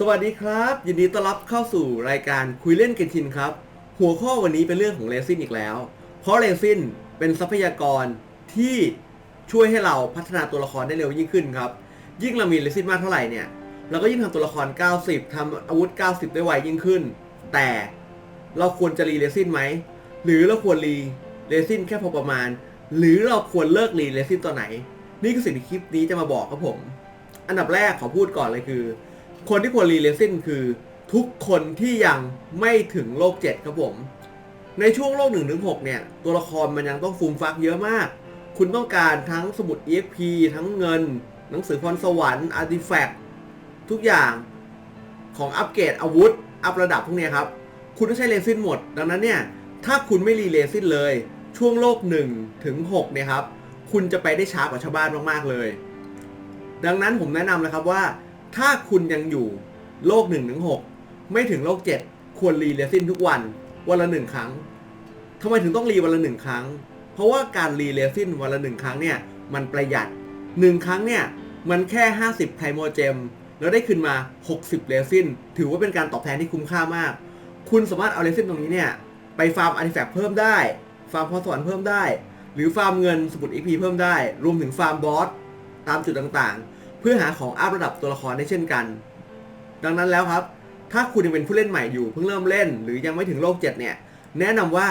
สวัสดีครับ ยินดีต้อนรับเข้าสู่รายการคุยเล่นเกนชินครับ หัวข้อวันนี้เป็นเรื่องของเรซินอีกแล้ว เพราะเรซินเป็นทรัพยากรที่ช่วยให้เราพัฒนาตัวละครได้เร็วยิ่งขึ้นครับ ยิ่งเรามีเรซินมากเท่าไหร่เนี่ย เราก็ยิ่งทำตัวละคร 90ทำอาวุธ 90 ได้ไวยิ่งขึ้น แต่เราควรจะรีเรซินไหม หรือเราควรรีเรซินแค่พอประมาณ หรือเราควรเลิกรีเรซินตอนไหน นี่คือสิ่งที่คลิปนี้จะมาบอกครับผม อันดับแรกขอพูดก่อนเลยคือ คนที่ควรรีเลซินคือทุกคนที่ยังไม่ถึงโลก 7 ครับผม ในช่วงโลก1นถึงหเนี่ย ตัวละครมันยังต้องฟูมฟักเยอะมาก คุณต้องการทั้งสมุด EXP ทั้งเงิน หนังสือพรสวรรค์อาร์ติแฟกต์ทุกอย่างของอัปเกรดอาวุธ อัประดับพวกเนี้ยครับ คุณต้องใช้เลซินหมด ดังนั้นเนี่ย ถ้าคุณไม่รีเลซินเลย ช่วงโลก1ถึง6เนี่ยครับ คุณจะไปได้ช้ากว่าชาวบ้านมากๆเลย ดังนั้นผมแนะนำเลยครับว่า ถ้าคุณยังอยู่โลก1นถึงหไม่ถึงโลก 7 ควรรีเลซินทุกวัน วันละหนึ่งครั้งทำไมถึงต้องรีวันละหนึ่งครั้ง เพราะว่าการรีเลซินวันละหนึ่งครั้งเนี่ยมันประหยัดหนึ่งครั้งเนี่ยมันแค่ 50ไพโมเจมแล้วได้ขึ้นมา 60 เลซินถือว่าเป็นการตอบแทนที่คุ้มค่ามาก คุณสามารถเอาเลซินตรงนี้เนี่ยไปฟาร์มอาร์ติแฟกต์เพิ่มได้ ฟาร์มพรสวรรค์เพิ่มได้ หรือฟาร์มเงินสมุดอีพีเพิ่มได้ รวมถึงฟาร์มบอสตามจุดต่างๆ พื่อหาของอัพระดับตัวละครได้เช่นกัน ดังนั้นแล้วครับ ถ้าคุณยังเป็นผู้เล่นใหม่อยู่เพิ่งเริ่มเล่น หรือยังไม่ถึงโลก 7 เนี่ย แนะนำว่า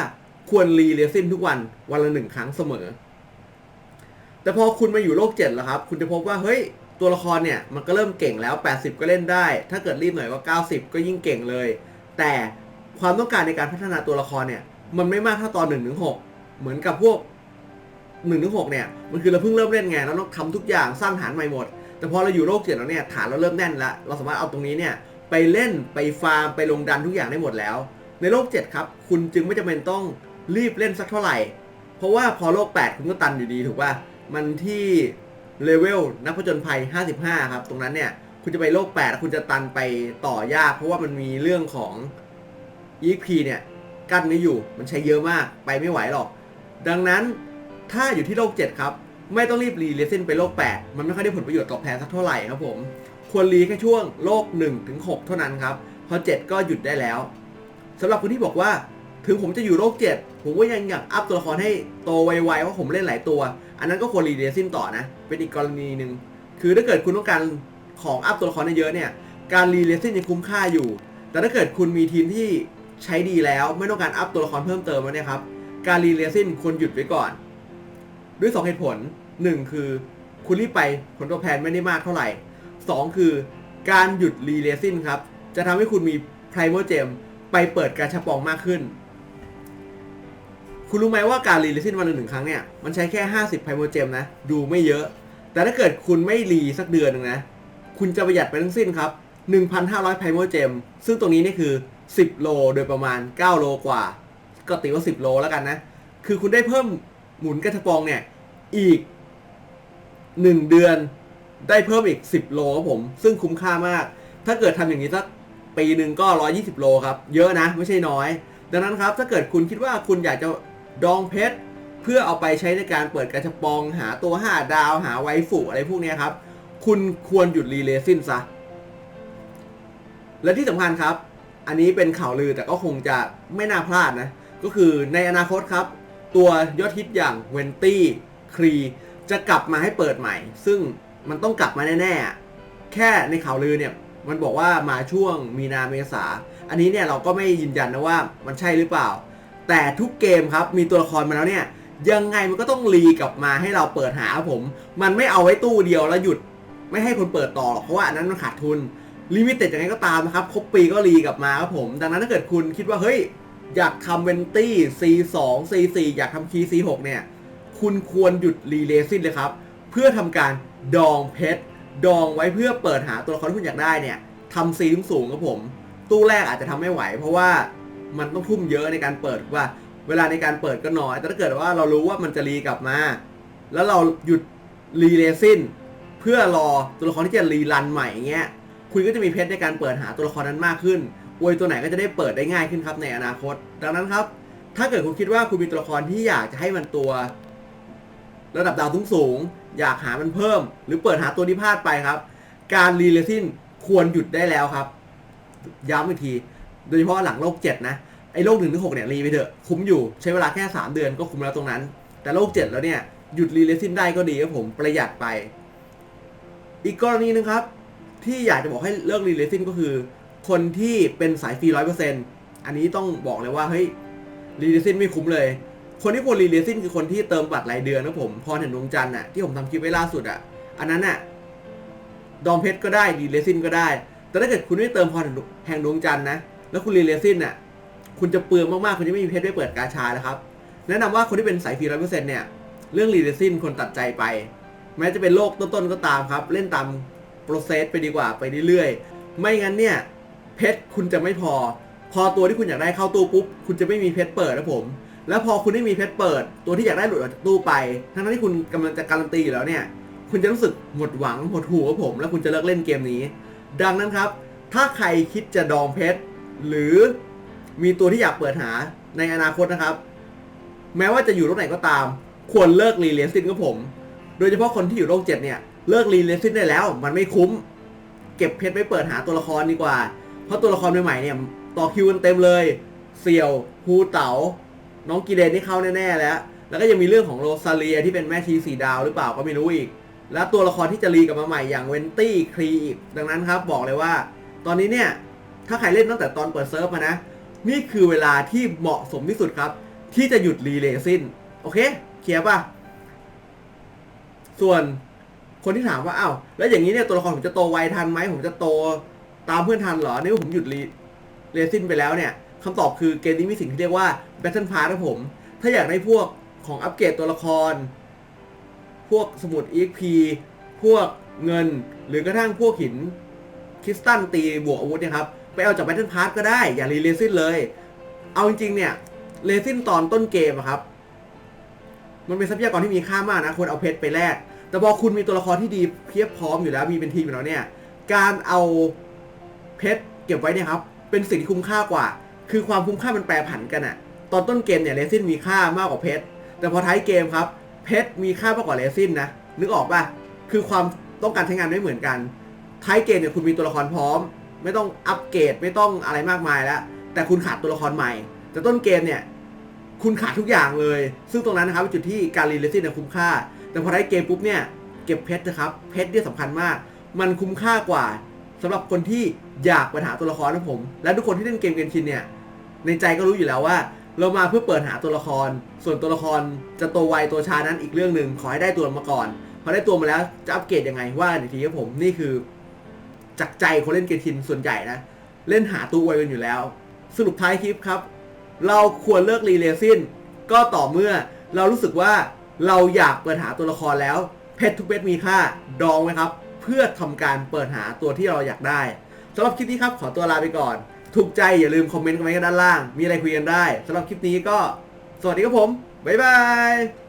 ควรรีเลซินทุกวันวันละหนึ่งครั้งเสมอ แต่พอคุณมาอยู่โลก7แล้วครับ คุณจะพบว่าเฮ้ยตัวละครเนี่ยมันก็เริ่มเก่งแล้ว 80 ก็เล่นได้ ถ้าเกิดรีบหน่อยก็ 90 ก็ยิ่งเก่งเลย แต่ความต้องการในการพัฒนาตัวละครเนี่ย มันไม่มากเท่าตอน1นถึงหเหมือนกับพวก1นถึงหเนี่ย มันคือเราเพิ่งเริ่มเล่นไงเราต้องทำทุกอย่างสร้างฐานใหม่หมด แต่พอเราอยู่โลกเจ็ดแล้วเนี่ยฐานเราเริ่มแน่นแล้วเราสามารถเอาตรงนี้เนี่ยไปเล่นไปฟาร์มไปลงดันทุกอย่างได้หมดแล้ว ในโลก 7 ครับ คุณจึงไม่จำเป็นต้องรีบเล่นสักเท่าไหร่ เพราะว่าพอโลก 8 คุณก็ตันอยู่ดีถูกป่ะมันที่เลเวลนักผจญภัย 55 ครับ ตรงนั้นเนี่ยคุณจะไปโลก 8 คุณจะตันไปต่อยาก เพราะว่ามันมีเรื่องของ EXP เนี่ยกั้นไม่อยู่มันใช้เยอะมากไปไม่ไหวหรอก ดังนั้นถ้าอยู่ที่โลก 7 ครับ ไม่ต้องรีบรีเลเซนไปโลก 8 มันไม่ค่อยได้ผลประโยชน์ตอบแทนสักเท่าไหร่ครับผม ควรรีแค่ช่วงโลก1ถึง6เท่านั้นครับพอ 7 ก็หยุดได้แล้วสำหรับคนที่บอกว่า ถึงผมจะอยู่โลก 7 ผมก็ยังอยากอัพตัวละครให้โตไวๆเพราะผมเล่นหลายตัว อันนั้นก็ควรรีเลซินต่อนะ เป็นอีกกรณีหนึ่งคือถ้าเกิดคุณต้องการของอัพตัวละครเยอะเนี่ยการรีเลซินยังคุ้มค่าอยู่ แต่ถ้าเกิดคุณมีทีมที่ใช้ดีแล้วไม่ต้องการอัพตัวละครเพิ่มเติมแล้วเนี่ยครับการรีเลซินควรหยุดไว้ก่อน ด้วย 2 เหตุผล 1 คือคุณรีบไปผลตอบแทนไม่ได้มากเท่าไหร่ 2 คือการหยุดรีเลซินครับ จะทำให้คุณมีไพร m ม r เจมไปเปิดการชาปองมากขึ้น คุณรู้ไหมว่าการรีเลซินวันละหนึ่งครั้งเนี่ย มันใช้แค่ 50ไพร m ม r เจมนะ ดูไม่เยอะ แต่ถ้าเกิดคุณไม่รีสักเดือนนึงนะ คุณจะประหยัดไปทั้งสิ้นครับ 1,500ไพร m ม r เจมซึ่งตรงนี้นี่คือ 10 โลโดยประมาณ 9 โลกว่า ก็ตีว่า 10 โลแล้วกันนะ คือคุณได้เพิ่ม หมุนกระชบปองเนี่ย อีก1เดือนได้เพิ่มอีก10โลครับผม ซึ่งคุ้มค่ามาก ถ้าเกิดทำอย่างนี้สักปีหนึ่งก็120โลครับ เยอะนะ ไม่ใช่น้อย ดังนั้นครับ ถ้าเกิดคุณคิดว่าคุณอยากจะดองเพชร เพื่อเอาไปใช้ในการเปิดกระชบปอง หาตัว5ดาว หาไวฟุอะไรพวกนี้ครับ คุณควรหยุดรีเลซินซะ และที่สำคัญครับ อันนี้เป็นข่าวลือแต่ก็คงจะไม่น่าพลาดนะ ก็คือในอนาคตครับ ตัวยอดฮิตอย่างเวนตี้ครีจะกลับมาให้เปิดใหม่ ซึ่งมันต้องกลับมาแน่ๆ แค่ในข่าวลือเนี่ยมันบอกว่ามาช่วงมีนาเมษา อันนี้เนี่ยเราก็ไม่ยืนยันนะว่ามันใช่หรือเปล่า แต่ทุกเกมครับมีตัวละครมาแล้วเนี่ยยังไงมันก็ต้องรีกลับมาให้เราเปิดหาครับผม มันไม่เอาไว้ตู้เดียวแล้วหยุดไม่ให้คนเปิดต่อหรอกเพราะว่าอันนั้นมันขาดทุนลิมิเต็ดยังไงก็ตามนะครับครบปีก็รีกลับมาครับผม ดังนั้นถ้าเกิดคุณคิดว่าเฮ้ย อยากทำเวนตี้ C2 C4 อยากทำคี C6 เนี่ย คุณควรหยุดรีเลซินเลยครับ เพื่อทำการดองเพชร ดองไว้เพื่อเปิดหาตัวละครที่คุณอยากได้เนี่ยทำซีสูงๆครับผม ตู้แรกอาจจะทำไม่ไหว เพราะว่ามันต้องทุ่มเยอะในการเปิดว่า เวลาในการเปิดก็น้อย แต่ถ้าเกิดว่าเรารู้ว่ามันจะรีกลับมา แล้วเราหยุดรีเลซินเพื่อรอตัวละครที่จะรีรันใหม่เงี้ย คุณก็จะมีเพชรในการเปิดหาตัวละครนั้นมากขึ้น อวยตัวไหนก็จะได้เปิดได้ง่ายขึ้นครับในอนาคต ดังนั้นครับ ถ้าเกิดคุณคิดว่าคุณมีตัวละครที่อยากจะให้มันตัว ระดับดาวสูงสูง อยากหามันเพิ่ม หรือเปิดหาตัวที่พลาดไปครับ การรีเลซินควรหยุดได้แล้วครับ ย้ำอีกที โดยเฉพาะหลังโรคเจ็ดนะไอ้โรคหนึ่งถึงหกเนี่ยรีไปเถอะคุ้มอยู่ใช้เวลาแค่ 3 เดือนก็คุ้มแล้วตรงนั้น แต่โรคเจ็ดแล้วเนี่ย หยุดรีเลซินได้ก็ดีครับผมประหยัดไป อีกกรณีหนึงครับ ที่อยากจะบอกให้เลิกรีเลซินก็คือ คนที่เป็นสายฟรีร้อยเปอร์เซ็นต์อันนี้ต้องบอกเลยว่าเฮ้ยรีเลซินไม่คุ้มเลย คนที่ควรรีเลซินคือคนที่เติมบัตรรายเดือนนะผมพอเห็นดวงจันทร์น่ะที่ผมทำคลิปไว้ล่าสุดอะ อันนั้นน่ะดอมเพชรก็ได้รีเลซินก็ได้ แต่ถ้าเกิดคุณไม่เติมพรแห่งดวงจันทร์นะแล้วคุณรีเลซินน่ะคุณจะเปลืองมากๆคุณจะไม่มีเพชรไว้เปิดกาชาแล้วครับแนะนำว่าคนที่เป็นสายฟรีร้อยเปอร์เซ็นต์เนี่ยเรื่องรีเลซินคนตัดใจไป แม้จะเป็นโรคต้นๆก็ตามครับ เล่นตามโปรเซสไปดีกว่าไปเรื่อยๆไม่งั้นเนี่ย เพชรคุณจะไม่พอ พอตัวที่คุณอยากได้เข้าตู้ปุ๊บคุณจะไม่มีเพชรเปิดนะผม แล้วพอคุณไม่มีเพชรเปิด ตัวที่อยากได้หลุดออกจากตู้ไป ทั้งที่คุณกำลังจะการันตีอยู่แล้วเนี่ย คุณจะรู้สึกหมดหวังหมดหูกับผม แล้วคุณจะเลิกเล่นเกมนี้ ดังนั้นครับ ถ้าใครคิดจะดองเพชรหรือมีตัวที่อยากเปิดหาในอนาคตนะครับ แม้ว่าจะอยู่โรคไหนก็ตาม ควรเลิกรีเลนซินกับผม โดยเฉพาะคนที่อยู่โรคเจ็ดเนี่ยเลิกรีเลนซินได้แล้ว มันไม่คุ้ม เก็บเพชรไว้เปิดหาตัวละครดีกว่า เพราะตัวละครใหม่ๆเนี่ยต่อคิวกันเต็มเลย เสี่ยวฮูเต๋าน้องกีเดนนี่เข้าแน่ๆแล้ว แล้วก็ยังมีเรื่องของโรซาเลียที่เป็นแม่ทีสีดาวหรือเปล่าก็ไม่รู้อีก แล้วตัวละครที่จะรีกลับมาใหม่อย่างเวนตี้ครีอีกดังนั้นครับบอกเลยว่า ตอนนี้เนี่ยถ้าใครเล่นตั้งแต่ตอนเปิดเซิร์ฟมานะ นี่คือเวลาที่เหมาะสมที่สุดครับ ที่จะหยุดรีเลย์สิ้นโอเคเคลียร์ป่ะส่วนคนที่ถามว่าอ้าวแล้วอย่างนี้เนี่ยตัวละครผมจะโตไวทันไหมผมจะโต ตามเพื่อนทันเหรอนเมื่ผมหยุดเลซินไปแล้วเนี่ยคำตอบคือเกมนี้มีสิ่งที่เรียกว่า Battle Pass ครับผม ถ้าอยากได้พวกของอัปเกรดตัวละคร พวกสมุด EXP พวกเงิน หรือกระทั่งพวกหินคริสตัลตีบวกอาวุธนี่ยครับ ไปเอาจาก Battle Pass ก็ได้ อย่ารีเลซินเลย เอาจริงๆเนี่ยเลซินตอนต้นเกมอะครับ มันเป็นทรัพยากรที่มีค่ามากนะควรเอาเพชรไปแลกแต่พอคุณมีตัวละครที่ดีเพียบพร้อมอยู่แล้วมีเป็นทีมอยู่แล้วเนี่ย การเอา เพชรเก็บไว้เนี่ยครับ เป็นสิ่งที่คุ้มค่ากว่า คือความคุ้มค่ามันแปรผันกันอะตอนต้นเกมเนี่ยเลซินมีค่ามากกว่าเพชรแต่พอท้ายเกมครับ เพชรมีค่ามากกว่าเลซินนะนึกออกป่ะคือความต้องการใช้งานไม่เหมือนกัน ท้ายเกมเนี่ยคุณมีตัวละครพร้อม ไม่ต้องอัปเกรดไม่ต้องอะไรมากมายแล้ว แต่คุณขาดตัวละครใหม่ แต่ต้นเกมเนี่ยคุณขาดทุกอย่างเลย ซึ่งตรงนั้นนะครับเป็นจุดที่การรีเลซินเนี่ยคุ้มค่า แต่พอได้เกมปุ๊บเนี่ยเก็บเพชรนะครับ เพชรเนี่ยสำคัญมาก มันคุ้มค่ากว่า สำหรับคนที่อยากปัญหาตัวละครนะผม และทุกคนที่เล่นเกมเกนชินเนี่ย ในใจก็รู้อยู่แล้วว่า เรามาเพื่อเปิดหาตัวละคร ส่วนตัวละครจะโตวไวตัวช้านั้นอีกเรื่องหนึ่งขอให้ได้ตัวมาก่อนพอได้ตัวมาแล้วจะอัปเกรดยังไงว่ากันอีกทีครับผมนี่คือ จากใจคนเล่นเกมชินส่วนใหญ่นะเล่นหาตัวไวกันอยู่แล้ว สรุปท้ายคลิปครับ เราควรเลิกรีเลซินก็ต่อเมื่อเรารู้สึกว่าเราอยากเปิดหาตัวละครแล้วเพชรทุกเม็ดมีค่าดองไว้ครับ เพื่อทำการเปิดหาตัวที่เราอยากได้สำหรับคลิปนี้ครับขอตัวลาไปก่อน ถูกใจอย่าลืมคอมเมนต์กันไว้กันด้านล่าง มีอะไรคุยกันได้สำหรับคลิปนี้ก็ สวัสดีครับผม บ๊ายบาย